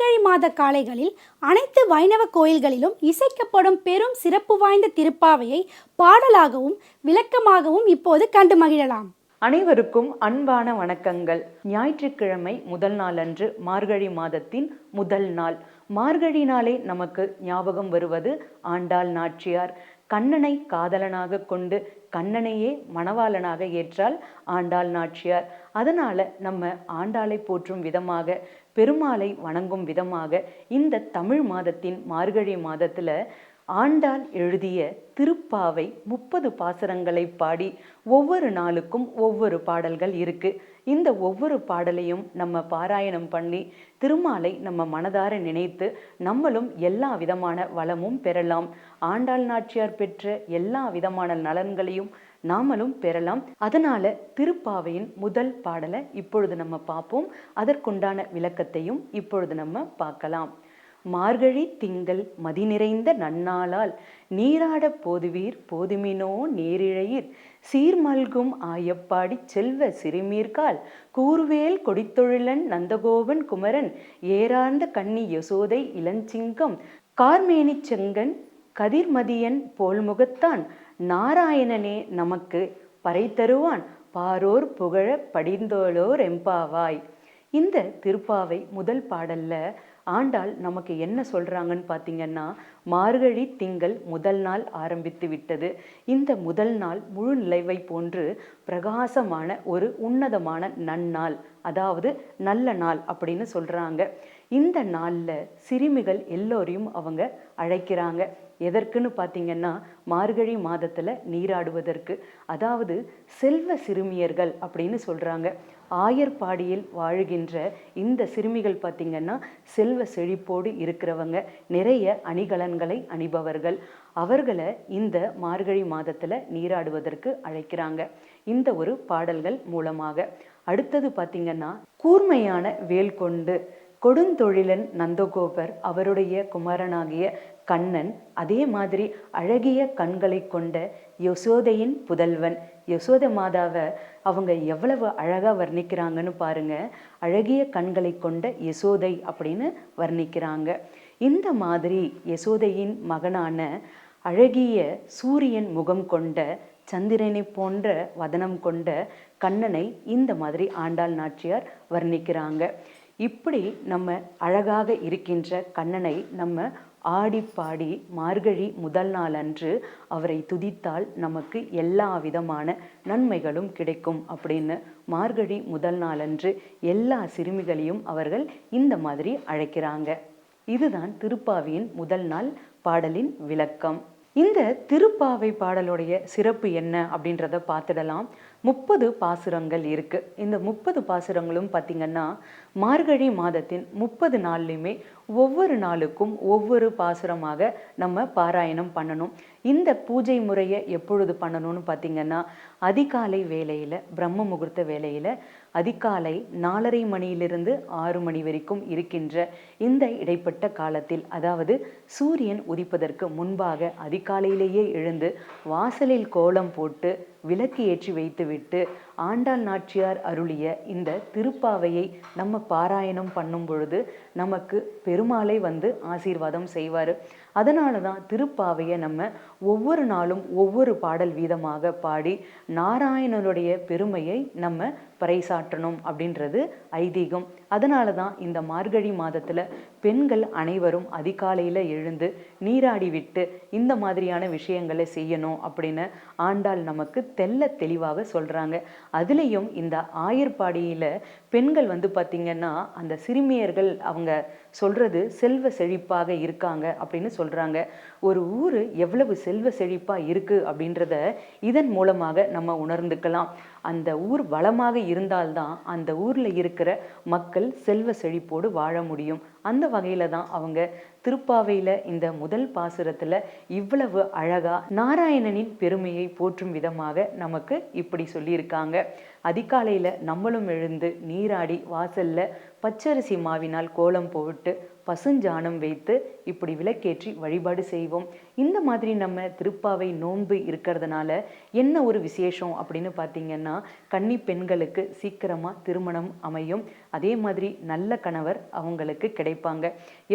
மார்கழி மாத காலைகளில் அனைத்து வைணவ கோயில்களிலும் இசைக்கப்படும் பெரும் சிறப்பு வாய்ந்த திருப்பாவையை பாடலாகவும் விளக்கமாகவும் இப்போது கண்டு மகிழலாம். அனைவருக்கும் அன்பான வணக்கங்கள். ஞாயிற்றுக்கிழமை முதல் நாளன்று மார்கழி மாதத்தின் முதல் நாள். மார்கழி நாளே நமக்கு ஞாபகம் வருவது ஆண்டாள் நாச்சியார். கண்ணனை காதலனாக கொண்டு கண்ணனையே மணவாளனாக ஏற்றால் ஆண்டாள் நாச்சியார். அதனால நம்ம ஆண்டாளை போற்றும் விதமாக பெருமாளை வணங்கும் விதமாக இந்த தமிழ் மாதத்தின் மார்கழி மாதத்துல ஆண்டாள் எழுதிய திருப்பாவை முப்பது பாசுரங்களை பாடி ஒவ்வொரு நாளுக்கும் ஒவ்வொரு பாடல்கள் இருக்கு. இந்த ஒவ்வொரு பாடலையும் நம்ம பாராயணம் பண்ணி திருமாலை நம்ம மனதார நினைத்து நம்மளும் எல்லா விதமான வளமும் பெறலாம். ஆண்டாள் நாச்சியார் பெற்ற எல்லா விதமான நலன்களையும் நாமளும் பெறலாம். அதனால திருப்பாவையின் முதல் பாடலை இப்பொழுது நம்ம பார்ப்போம். அதற்குண்டான விளக்கத்தையும் இப்பொழுது நம்ம பார்க்கலாம். மார்கழி திங்கள் மதி நிறைந்த நன்னாளால். நீராடப் போதுவீர் போதுமினோ நேரிழையீர். சீர்மல்கும் ஆயப்பாடி செல்வ சிறுமீர்கால். கூர்வேல் கொடித்தொழிலன் நந்தகோபன் குமரன். ஏறார்ந்த கன்னி யசோதை இளஞ்சிங்கம். கார்மேனி செங்கன் கதிர்மதியன் போல்முகத்தான். நாராயணனே நமக்கு பறை தருவான். பாரோர் புகழ படிந்தோளோர் எம்பாவாய் இந்த திருப்பாவை முதல் பாடல்ல ஆண்டாள் நமக்கு என்ன சொல்றாங்கன்னு பார்த்தீங்கன்னா மார்கழி திங்கள் முதல் நாள் ஆரம்பித்து விட்டது. இந்த முதல் நாள் முழு நிலைவை போன்று பிரகாசமான ஒரு உன்னதமான நன்னாள் அதாவது நல்ல நாள் அப்படின்னு சொல்றாங்க. இந்த நாளில் சிறுமிகள் எல்லோரையும் அவங்க அழைக்கிறாங்க. எதற்குன்னு பார்த்தீங்கன்னா மார்கழி மாதத்தில் நீராடுவதற்கு. அதாவது செல்வ சிறுமியர்கள் அப்படின்னு சொல்கிறாங்க ஆயர்பாடியில் வாழுகின்ற இந்த சிறுமிகள் பார்த்திங்கன்னா செல்வ செழிப்போடு இருக்கிறவங்க. நிறைய அணிகலன்களை அணிபவர்கள். அவர்களை இந்த மார்கழி மாதத்தில் நீராடுவதற்கு அழைக்கிறாங்க. இந்த ஒரு பாடல்கள் மூலமாக. அடுத்தது பார்த்திங்கன்னா கூர்மையான வேல் கொண்டு கொடுந்தொழிலன் நந்தகோபர் அவருடைய குமாரனாகிய கண்ணன் அதே மாதிரி அழகிய கண்களை கொண்ட யசோதையின் புதல்வன். யசோத மாதாவை அவங்க எவ்வளவு அழகா வர்ணிக்கிறாங்கன்னு பாருங்க. அழகிய கண்களை கொண்ட யசோதை அப்படின்னு வர்ணிக்கிறாங்க. இந்த மாதிரி யசோதையின் மகனான அழகிய சூரியன் முகம் கொண்ட சந்திரனை போன்ற வதனம் கொண்ட கண்ணனை இந்த மாதிரி ஆண்டாள் நாச்சியார் வர்ணிக்கிறாங்க. இப்படி நம்ம அழகாக இருக்கின்ற கண்ணனை நம்ம ஆடி பாடி மார்கழி முதல் நாள் அன்று அவரை துதித்தால் நமக்கு எல்லா விதமான நன்மைகளும் கிடைக்கும் அப்படின்னு மார்கழி முதல் நாள் அன்று எல்லா சிறுமிகளையும் அவர்கள் இந்த மாதிரி அழைக்கிறாங்க. இதுதான் திருப்பாவியின் முதல் நாள் பாடலின் விளக்கம். இந்த திருப்பாவை பாடலுடைய சிறப்பு என்ன அப்படின்றத பார்த்துடலாம். முப்பது பாசுரங்கள் இருக்கு. இந்த முப்பது பாசுரங்களும் பார்த்தீங்கன்னா மார்கழி மாதத்தின் முப்பது நாள்லையுமே ஒவ்வொரு நாளுக்கும் ஒவ்வொரு பாசுரமாக நம்ம பாராயணம் பண்ணணும். இந்த பூஜை முறையை எப்பொழுது பண்ணணும்னு பார்த்தீங்கன்னா அதிகாலை வேலையில் பிரம்ம முகூர்த்த வேலையில் அதிகாலை நாலரை மணியிலிருந்து ஆறு மணி வரைக்கும் இருக்கின்ற இந்த இடைப்பட்ட காலத்தில் அதாவது சூரியன் உதிப்பதற்கு முன்பாக அதிகாலையிலேயே எழுந்து வாசலில் கோலம் போட்டு விளக்கு ஏற்றி வைத்துவிட்டு ஆண்டாள் நாச்சியார் அருளிய இந்த திருப்பாவையை நம்ம பாராயணம் பண்ணும் பொழுது நமக்கு பெருமாளை வந்து ஆசீர்வாதம் செய்வார். அதனால தான் திருப்பாவையை நம்ம ஒவ்வொரு நாளும் ஒவ்வொரு பாடல் வீதமாக பாடி நாராயணனுடைய பெருமையை நம்ம பறைசாற்றணும் அப்படின்றது ஐதீகம். அதனால தான் இந்த மார்கழி மாதத்தில் பெண்கள் அனைவரும் அதிகாலையில் எழுந்து நீராடி விட்டு இந்த மாதிரியான விஷயங்களை செய்யணும் அப்படின்னு ஆண்டாள் நமக்கு தெல்ல தெளிவாக சொல்கிறாங்க அதுலேயும் இந்த ஆயர்பாடியில் பெண்கள் வந்து பார்த்திங்கன்னா அந்த சிறுமியர்கள் அவங்க சொல்கிறது செல்வ செழிப்பாக இருக்காங்க அப்படின்னு சொல்கிறாங்க ஒரு ஊர் எவ்வளவு செல்வ செழிப்பாக இருக்குது அப்படின்றத இதன் மூலமாக நம்ம உணர்ந்துக்கலாம். அந்த ஊர் வளமாக இருந்தால்தான் அந்த ஊரில் இருக்கிற மக்கள் செல்வ செழிப்போடு வாழ முடியும். அந்த வகையில் தான் அவங்க திருப்பாவையில் இந்த முதல் பாசுரத்தில் இவ்வளவு அழகா நாராயணனின் பெருமையை போற்றும் விதமாக நமக்கு இப்படி சொல்லியிருக்காங்க. அதிகாலையில் நம்மளும் எழுந்து நீராடி வாசல்ல பச்சரிசி மாவினால் கோலம் போட்டு பசுஞ்சாணம் வைத்து இப்படி விளக்கேற்றி வழிபாடு செய்வோம். இந்த மாதிரி நம்ம திருப்பாவை நோன்பு இருக்கிறதுனால என்ன ஒரு விசேஷம் அப்படின்னு பார்த்தீங்கன்னா கன்னி பெண்களுக்கு சீக்கிரமாக திருமணம் அமையும். அதே மாதிரி நல்ல கணவர் அவங்களுக்கு கிடைப்பாங்க.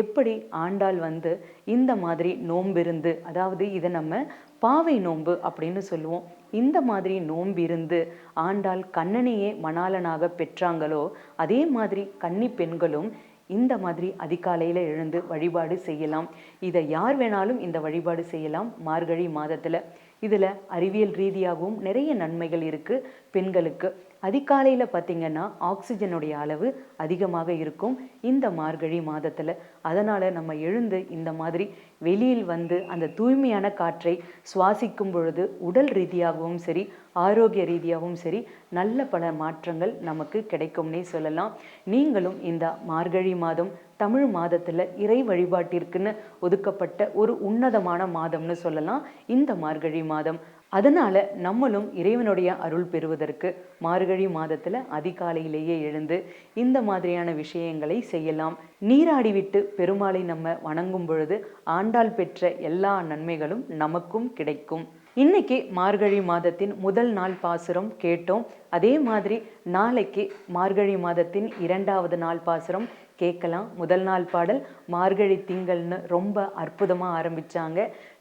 எப்படி ஆண்டாள் வந்து இந்த மாதிரி நோம்பிருந்து அதாவது இதை நம்ம பாவை நோன்பு அப்படின்னு சொல்லுவோம். இந்த மாதிரி நோம்பிருந்து ஆண்டாள் கண்ணனையே மணாளனாக பெற்றாங்களோ அதே மாதிரி கன்னி பெண்களும் இந்த மாதிரி அதிகாலையில் எழுந்து வழிபாடு செய்யலாம். இதை யார் வேணாலும் இந்த வழிபாடு செய்யலாம். மார்கழி மாதத்தில். இதில் அறிவியல் ரீதியாகவும் நிறைய நன்மைகள் இருக்குது பெண்களுக்கு அதிகாலையில் பார்த்திங்கன்னா ஆக்சிஜனுடைய அளவு அதிகமாக இருக்கும். இந்த மார்கழி மாதத்தில். அதனால் நம்ம எழுந்து இந்த மாதிரி வெளியில் வந்து அந்த தூய்மையான காற்றை சுவாசிக்கும் பொழுது உடல் ரீதியாகவும் சரி ஆரோக்கிய ரீதியாகவும் சரி நல்ல பல மாற்றங்கள் நமக்கு கிடைக்கும்னே சொல்லலாம். நீங்களும் இந்த மார்கழி மாதம் தமிழ் மாதத்தில் இறை வழிபாட்டிற்குன்னு ஒதுக்கப்பட்ட ஒரு உன்னதமான மாதம்னு சொல்லலாம். இந்த மார்கழி மாதம் அதனால நம்மளும் இறைவனுடைய அருள் பெறுவதற்கு மார்கழி மாதத்துல அதிகாலையிலேயே எழுந்து இந்த மாதிரியான விஷயங்களை செய்யலாம். நீராடிவிட்டு பெருமாளை நம்ம வணங்கும் பொழுது ஆண்டாள் பெற்ற எல்லா நன்மைகளும் நமக்கும் கிடைக்கும். இன்னைக்கு மார்கழி மாதத்தின் முதல் நாள் பாசுரம் கேட்டோம். அதே மாதிரி நாளைக்கு மார்கழி மாதத்தின் இரண்டாவது நாள் பாசுரம் கேட்கலாம். முதல் நாள் பாடல் மார்கழி திங்கள்னு ரொம்ப அற்புதமாக ஆரம்பிச்சாங்க.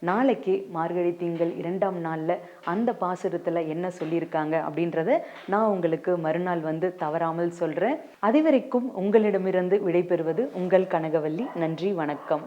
நாளைக்கு மார்கழி திங்கள் இரண்டாம் நாளில் அந்த பாசுரத்தில் என்ன சொல்லியிருக்காங்க அப்படின்றத நான் உங்களுக்கு மறுநாள் வந்து தவறாமல் சொல்கிறேன் அதுவரைக்கும் உங்களிடமிருந்து விடைபெறுவது உங்கள் கனகவல்லி. நன்றி வணக்கம்.